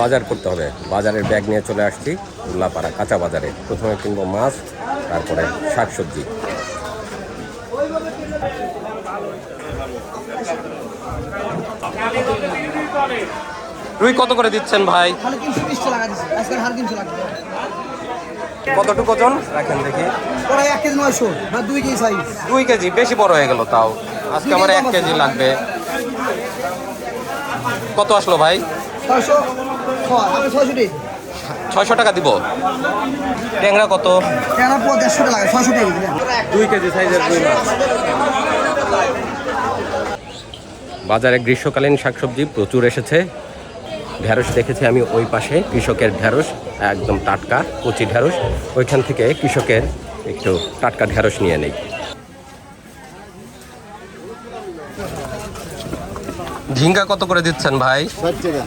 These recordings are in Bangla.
বাজার করতে হবে। বাজারের ব্যাগ নিয়ে চলে আসছি উল্লাপাড়া কাঁচা বাজারে। প্রথমে কিনবো মাছ তারপরে শাকসবজি। রুই কত করে দিচ্ছেন ভাই? কতটুকু ওজন রাখেন দেখি। ওরা এক কেজি নয়শো না দুই কেজি সাইজ দুই কেজি বেশি বড় হয়ে গেল তাও। আজকে আমার এক কেজি লাগবে। কত আসলো ভাই? ছয়শো। ছয়শো টাকা দিব। ট্যাংরা কত? কেন দেড়শো টাকা ছয়শো টাকা দুই কেজি সাইজের দুই মাছ। বাজারে গ্রীষ্মকালীন শাকসবজি প্রচুর এসেছে। ঢ্যাঁড়স দেখেছি আমি ওই পাশে কৃষকের ঢ্যাঁড়স একদম টাটকা কচি ঢ্যাঁড়স ওইখান থেকে কৃষকের একটু টাটকা ঢ্যাঁড়স নিয়ে নেই। ঝিঙ্গা কত করে দিচ্ছেন ভাই? ষাট টাকা।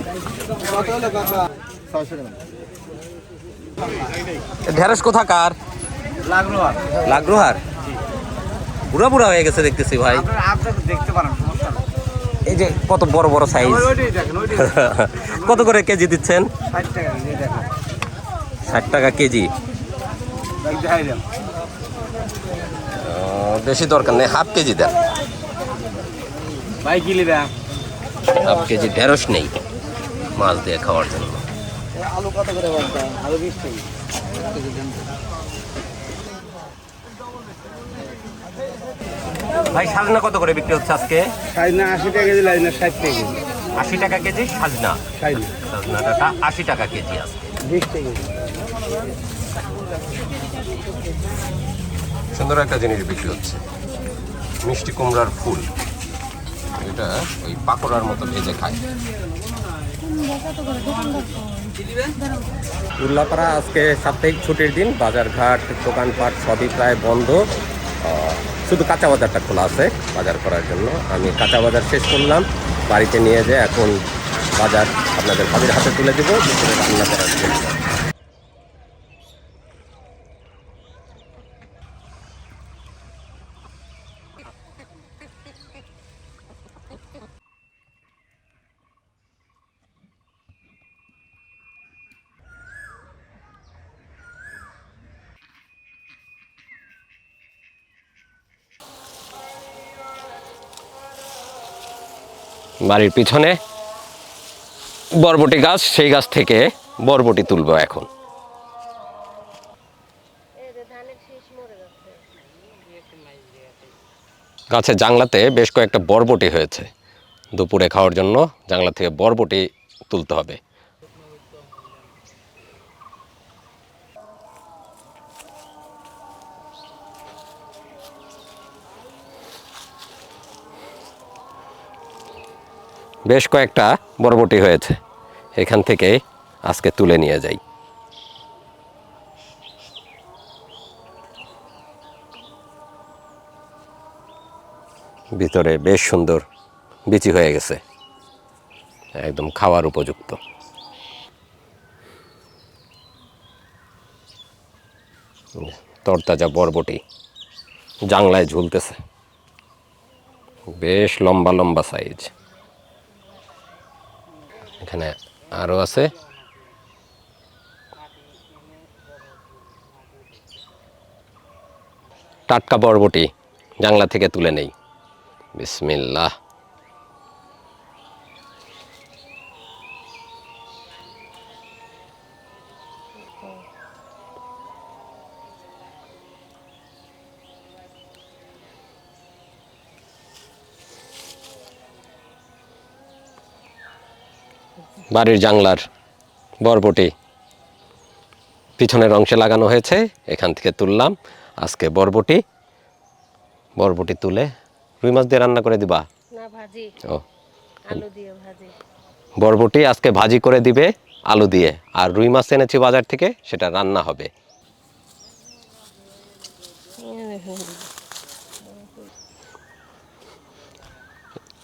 ঢ্যাঁড়স কোথাকার? লাগরোহার বুড়া বুড়া হয়ে গেছে দেখতেছি ভাই। দেখতে পারেন এই যে কত বড় বড় সাইজ কত করে কেজি দিচ্ছেন? ষাট টাকা কেজি বেশি দরকার নেই হাফ কেজি দেন। হাফ কেজি ঢেঁড়স নেই। মাছ দিয়ে খাওয়ার জন্য। আলু কত করে আলু বিশ ভাই সাজনা কত করে বিক্রি হচ্ছে আজকে? ষাট না আশি টাকা কেজি লাগে না ষাট টাকা কেজি। আশি টাকা কেজি সাজনা? সাজনাটা আশি টাকা কেজি আজকে। বিশ টাকা। সুন্দর একটা জিনিস বিক্রি হচ্ছে। মিষ্টি কুমড়ার ফুল। এটা ওই পাকোড়ার মতো ভেজে খায়। উল্লাপাড়া আজকে সাপ্তাহিক ছুটির দিন, বাজারঘাট, দোকানপাট সবই প্রায় বন্ধ। শুধু কাঁচা বাজারটা খোলা আছে বাজার করার জন্য। আমি কাঁচা বাজার শেষ করলাম। বাড়িতে নিয়ে যেয়ে এখন বাজার আপনাদের ভাবির হাতে তুলে দেবো। রান্না করার জন্য। বাড়ির পিছনে বরবটি গাছ, সেই গাছ থেকে বরবটি তুলব এখন। গাছের জাংলাতে বেশ কয়েকটা বরবটি হয়েছে। দুপুরে খাওয়ার জন্য জাংলা থেকে বরবটি তুলতে হবে। বেশ কয়েকটা বরবটি হয়েছে। এখান থেকে আজকে তুলে নিয়ে যাই। ভিতরে বেশ সুন্দর বিচি হয়ে গেছে। একদম খাওয়ার উপযুক্ত। তরতাজা বরবটি জাংলায় ঝুলতেছে। বেশ লম্বা লম্বা সাইজ। এখানে আরও আছে। টাটকা বরবটি জাংলা থেকে তুলে নেই। বিসমিল্লাহ। বাড়ির জাংলার বরবটি পিছনের অংশে লাগানো হয়েছে এখান থেকে তুললাম। আজকে বরবটি বরবটি তুলে রুই মাছ দিয়ে রান্না করে দিবা? না ভাজি। ও। আলু দিয়ে ভাজি। বরবটি আজকে ভাজি করে দিবে আলু দিয়ে আর রুই মাছ এনেছি বাজার থেকে সেটা রান্না হবে।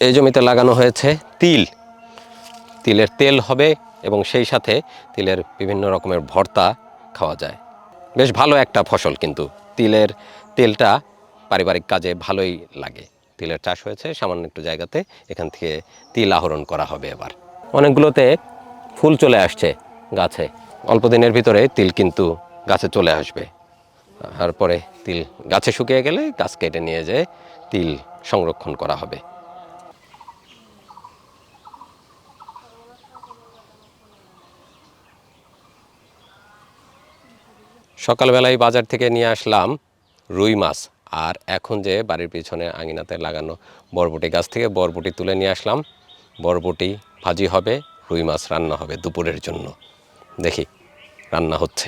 এই জমিতে লাগানো হয়েছে তিল। তিলের তেল হবে এবং সেই সাথে তিলের বিভিন্ন রকমের ভর্তা খাওয়া যায়। বেশ ভালো একটা ফসল কিন্তু। তিলের তেলটা পারিবারিক কাজে ভালোই লাগে। তিলের চাষ হয়েছে সামান্য একটু জায়গাতে, এখান থেকে তিল আহরণ করা হবে এবার। অনেকগুলোতে ফুল চলে আসছে গাছে। অল্প দিনের ভিতরে তিল কিন্তু গাছে চলে আসবে। তারপরে তিল গাছে শুকিয়ে গেলে গাছ কেটে নিয়ে যেয়ে তিল সংরক্ষণ করা হবে। সকালবেলায় বাজার থেকে নিয়ে আসলাম রুই মাছ। আর এখন যে বাড়ির পিছনে আঙিনাতে লাগানো বরবটি গাছ থেকে বরবটি তুলে নিয়ে আসলাম। বরবটি ভাজি হবে, রুই মাছ রান্না হবে দুপুরের জন্য। দেখি, রান্না হচ্ছে।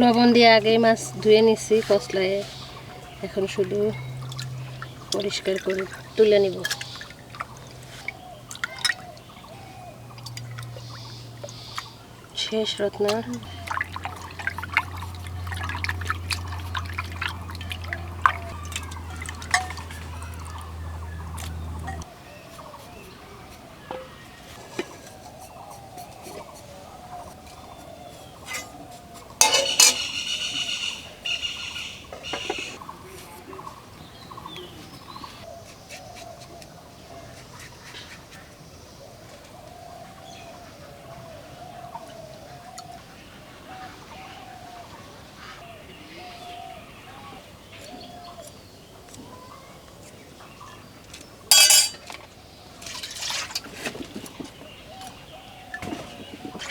লবণ দিয়ে আগেই মাছ ধুয়ে নিছি, কসলায়। এখন শুধু পরিষ্কার করে তুলে নিব। শেষ রত্না।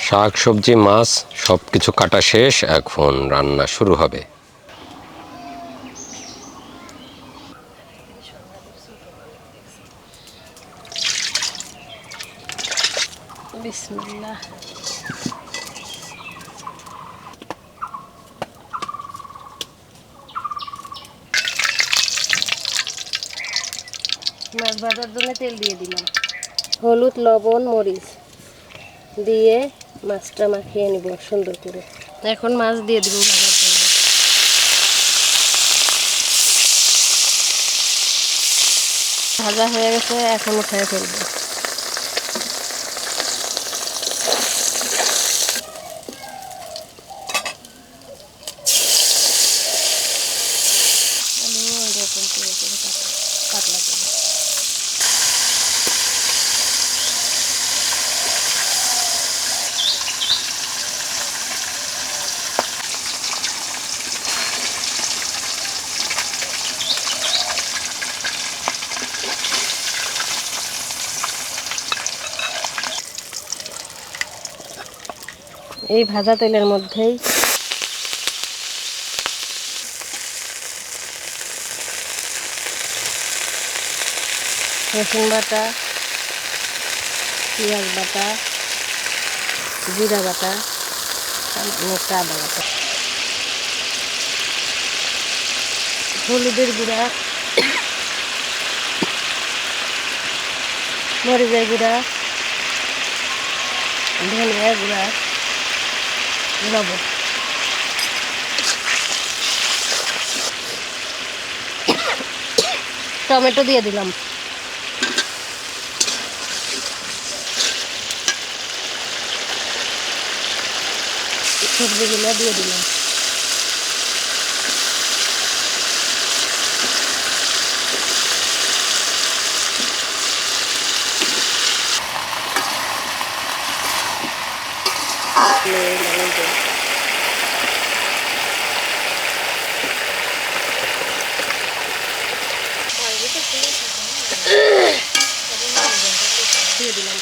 শাক সবজি মাছ সব কিছু কাটা শেষ এখন রান্না শুরু হবে। বিসমিল্লাহ। মাছ ভাজার জন্য তেল দিয়ে দিলাম। হলুদ লবণ মরিচ দিয়ে মাছটা মাখিয়ে নিব, সুন্দর করে। এখন মাছ দিয়ে দিব ভাজা হয়ে গেছে, এখন উঠায় ফেলব আলু এরকম করে করে কাটা পাতলা করে এই ভাজা তেলের মধ্যেই রসুন বাটা, পেঁয়াজ বাটা, জিরা বাটা আদা বাটা। হলুদের গুঁড়া, মরিচের গুঁড়া ধনিয়া গুঁড়া লবণ টমেটো দিয়ে দিলাম। সবজিগুলো দিয়ে দিলাম। দিলাম।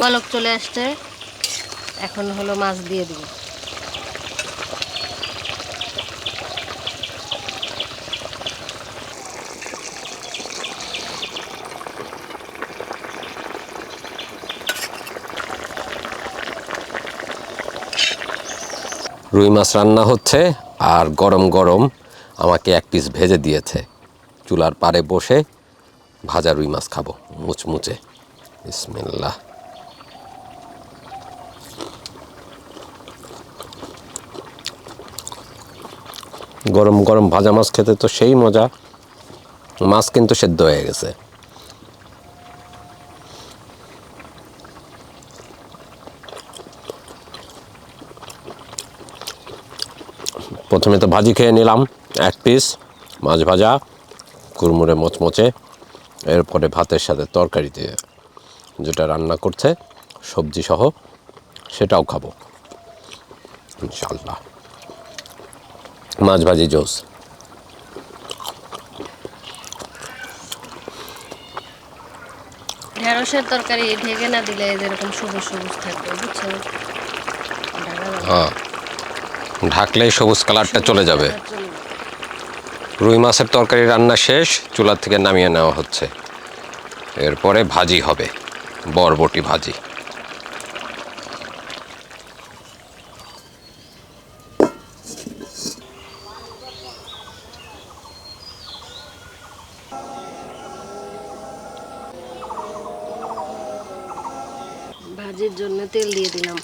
পলক চলে আসছে। এখন হলো মাছ দিয়ে দিব। রুই মাছ রান্না হচ্ছে আর গরম গরম আমাকে এক পিস ভেজে দিয়েছে। চুলার পাড়ে বসে ভাজা রুই মাছ খাব, মুচমুচে। বিসমিল্লাহ। গরম গরম ভাজা মাছ খেতে তো সেই মজা। মাছ কিন্তু সেদ্ধ হয়ে গেছে। প্রথমে তো ভাজি খেয়ে নিলাম এক পিস মাছ ভাজা কুরমুরে মচমচে এরপরে ভাতের সাথে তরকারি দিয়ে যেটা রান্না করছে সবজি সহ সেটাও খাব ইনশাল্লাহ মাছ ভাজি জোস। ঢেঁড়সের তরকারি ঢেকে না দিলে যেরকম সবুজ সবুজ থাকবে বুঝছ। হ্যাঁ। ঢাকলেই সবুজ কালারটা চলে যাবে। রুই মাছের তরকারি রান্না শেষ চুলা থেকে নামিয়ে নেওয়া হচ্ছে। এরপরে ভাজি হবে, বরবটি ভাজি। ভাজির জন্য তেল দিয়ে দিলাম।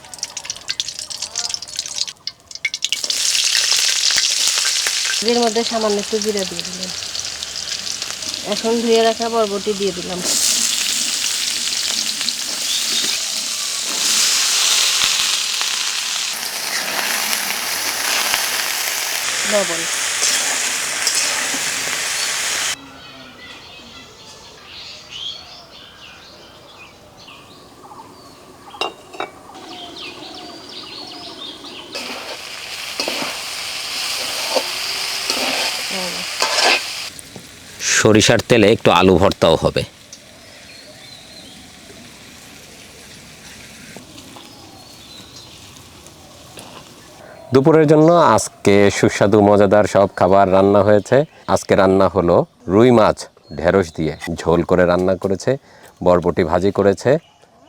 এর মধ্যে সামান্য একটু জিরা দিয়ে দিলাম। এখন ধুয়ে রাখা বরবটি দিয়ে দিলাম লবণ সরিষার তেলে একটু আলু ভর্তাও হবে। দুপুরের জন্য আজকে সুস্বাদু মজাদার সব খাবার রান্না হয়েছে। আজকে রান্না হলো রুই মাছ ঢেঁড়স দিয়ে ঝোল করে রান্না করেছে বরবটি ভাজি করেছে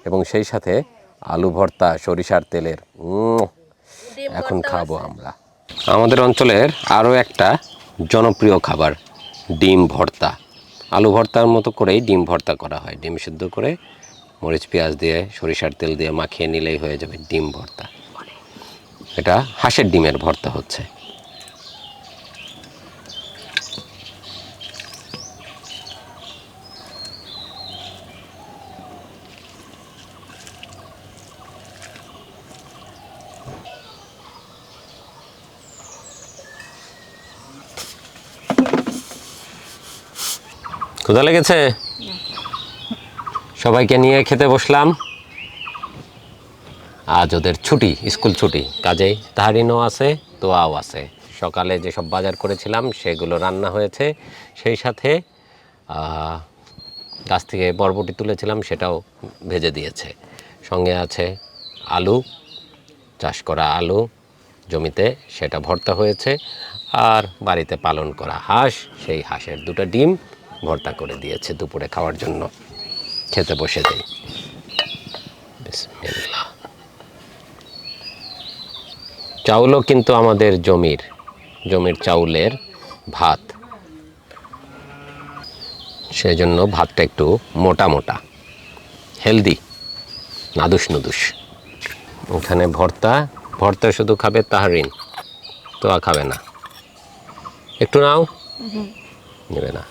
এবং সেই সাথে আলু ভর্তা সরিষার তেলের এখন খাব আমরা। আমাদের অঞ্চলের আরও একটা জনপ্রিয় খাবার ডিম ভর্তা। আলু ভর্তার মতো করেই ডিম ভর্তা করা হয়। ডিম সিদ্ধ করে মরিচ, পেঁয়াজ দিয়ে, সরিষার তেল দিয়ে মাখিয়ে নিলেই হয়ে যাবে ডিম ভর্তা। এটা হাঁসের ডিমের ভর্তা হচ্ছে। ক্ষুধা লেগেছে? সবাইকে নিয়ে খেতে বসলাম। আজ ওদের ছুটি, স্কুল ছুটি। কাজেই তাহারিনও আছে, তোয়াও আছে। সকালে যেসব বাজার করেছিলাম, সেগুলো রান্না হয়েছে। সেই সাথে গাছ থেকে বরবটি তুলেছিলাম, সেটাও ভেজে দিয়েছে। সঙ্গে আছে আলু, চাষ করা আলু জমিতে, সেটা ভর্তা হয়েছে। আর বাড়িতে পালন করা হাঁস, সেই হাঁসের দুটো ডিম। ভর্তা করে দিয়েছে দুপুরে খাওয়ার জন্য। খেতে বসে যাই চাউলও কিন্তু আমাদের জমির জমির চাউলের ভাত। সেই জন্য ভাতটা একটু মোটা মোটা হেলদি নাদুস নুদুস। ওখানে ভর্তা ভর্তা শুধু খাবে তাহারিন তোয়া খাবে না। একটু নাও। নেবে না।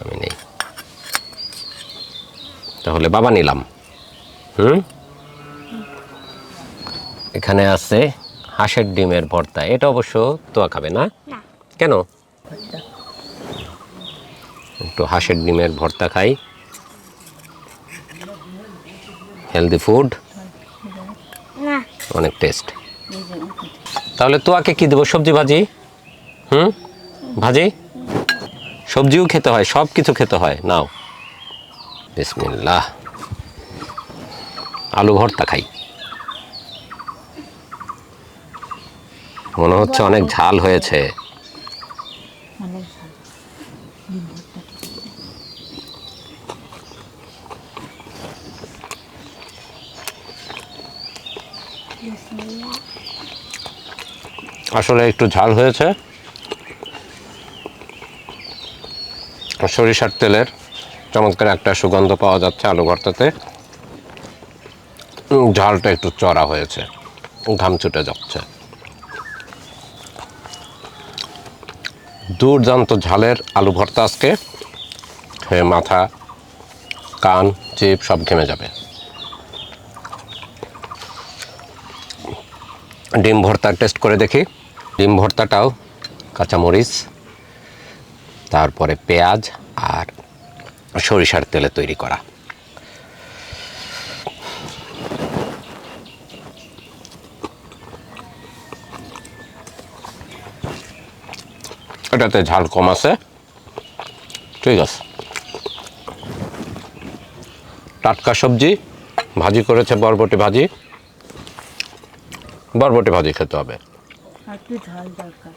আমি নেই। তাহলে বাবা নিলাম। হুম? এখানে আছে হাঁসের ডিমের ভর্তা। এটা অবশ্য তোয়া খাবে না? কেন? একটু হাঁসের ডিমের ভর্তা খাই। হেলদি ফুড অনেক টেস্ট তাহলে তোয়াকে কি দেবো? সবজি ভাজি? হুম? ভাজি? সবজিও খেতে হয় সব কিছু খেতে হয়। নাও। বিসমিল্লাহ। আলু ভর্তা খাই। মনে হচ্ছে অনেক ঝাল হয়েছে। আসলে একটু ঝাল হয়েছে। সরিষার তেলের চমৎকার একটা সুগন্ধ পাওয়া যাচ্ছে আলু ভর্তাতে। ঝালটা একটু চড়া হয়েছে, ঘাম ছুটে যাচ্ছে। দুর্দান্ত ঝালের আলু ভর্তা আজকে। মাথা, কান, চিপ সব ঘেমে যাবে। ডিম ভর্তা টেস্ট করে দেখি। ডিম ভর্তাটাও কাঁচামরিচ। তারপরে পেঁয়াজ আর সরিষার তেলে তৈরি করা। এটাতে ঝাল কম আছে। ঠিক আছে। টাটকা সবজি, ভাজি করেছে বরবটি ভাজি। বরবটি ভাজি খেতে হবে। ঝাল দরকার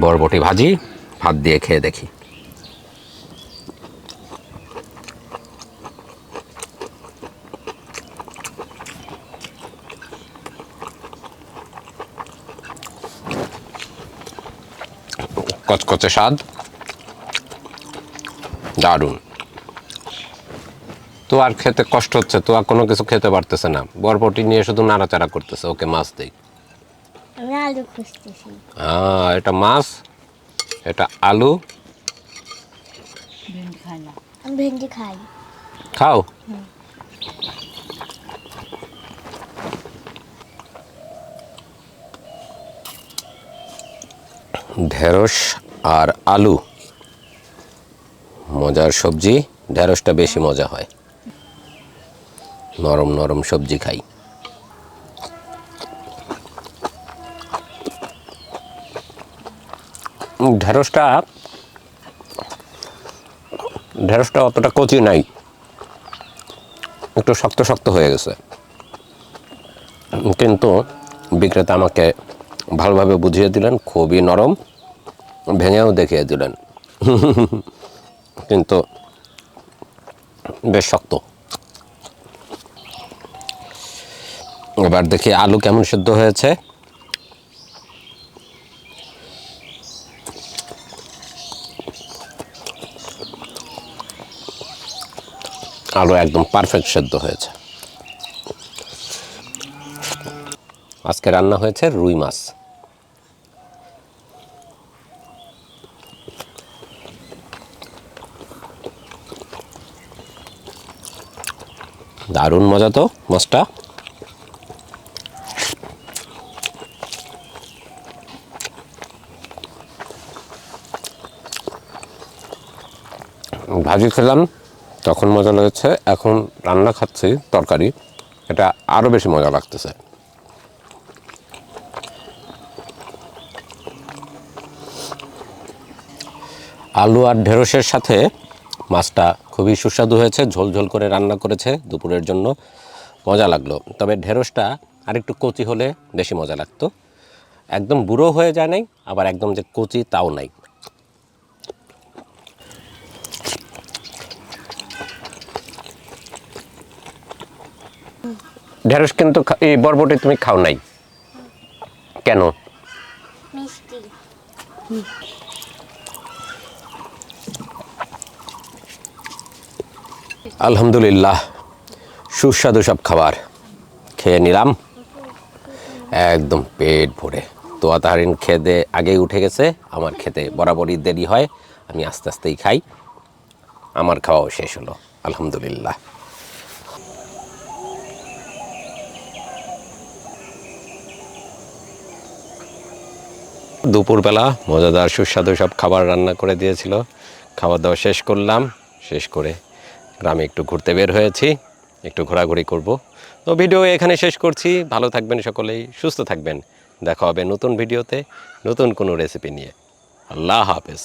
বরবটি ভাজি, ভাত দিয়ে খেয়ে দেখি। কচকচে স্বাদ। দারুণ। তো আর খেতে কষ্ট হচ্ছে, তো আর কোনো কিছু খেতে পারতেছে না। বরবটি নিয়ে শুধু নাড়াচাড়া করতেছে, ওকে মাছ আমি আলু খুঁজতেছি। হ্যাঁ এটা মাছ এটা আলু। আমি ভেন্ডি খাই। খাও। ঢেঁড়স আর আলু। মজার সবজি ঢেঁড়সটা বেশি মজা হয়। নরম নরম সবজি খাই। ঢেঁড়সটা ঢেঁড়সটা অতটা কচি নাই। একটু শক্ত শক্ত হয়ে গেছে। কিন্তু বিক্রেতা আমাকে ভালোভাবে বুঝিয়ে দিলেন, খুবই নরম, ভেঙেও দেখিয়ে দিলেন। কিন্তু বেশ শক্ত। এবার দেখি আলু কেমন সিদ্ধ হয়েছে। আলু একদম পারফেক্ট সেদ্ধ হয়েছে। আজকে রান্না হয়েছে রুই মাছ। দারুণ মজা তো মাছটা। ভাজি খেলাম। তখন মজা লেগেছে, এখন রান্না খাচ্ছি তরকারি, এটা আরও বেশি মজা লাগতেছে। আলু আর ঢেঁড়সের সাথে মাছটা খুবই সুস্বাদু হয়েছে, ঝোল ঝোল করে রান্না করেছে, দুপুরের জন্য মজা লাগল। তবে ঢেঁড়সটা আরেকটু কচি হলে বেশি মজা লাগতো। একদম বুড়ো হয়ে যায় নাই, আবার একদম যে কচি তাও নাই। ঢেঁড়স কিন্তু এই বরবটি তুমি খাও নাই। কেন? আলহামদুলিল্লাহ সুস্বাদু সব খাবার। খেয়ে নিলাম। একদম পেট ভরে। তো তাহারিন খেতে আগেই উঠে গেছে। আমার খেতে বরাবরই দেরি হয়। আমি আস্তে আস্তেই খাই। আমার খাওয়াও শেষ হলো। আলহামদুলিল্লাহ। দুপুরবেলা মজাদার সুস্বাদু সব খাবার রান্না করে দিয়েছিল। খাওয়া দাওয়া শেষ করলাম, শেষ করে গ্রামে একটু ঘুরতে বের হয়েছি, একটু ঘোরাঘুরি করব। তো ভিডিও এখানে শেষ করছি, ভালো থাকবেন সকলেই, সুস্থ থাকবেন। দেখা হবে নতুন ভিডিওতে, নতুন কোনো রেসিপি নিয়ে। আল্লাহ হাফেজ।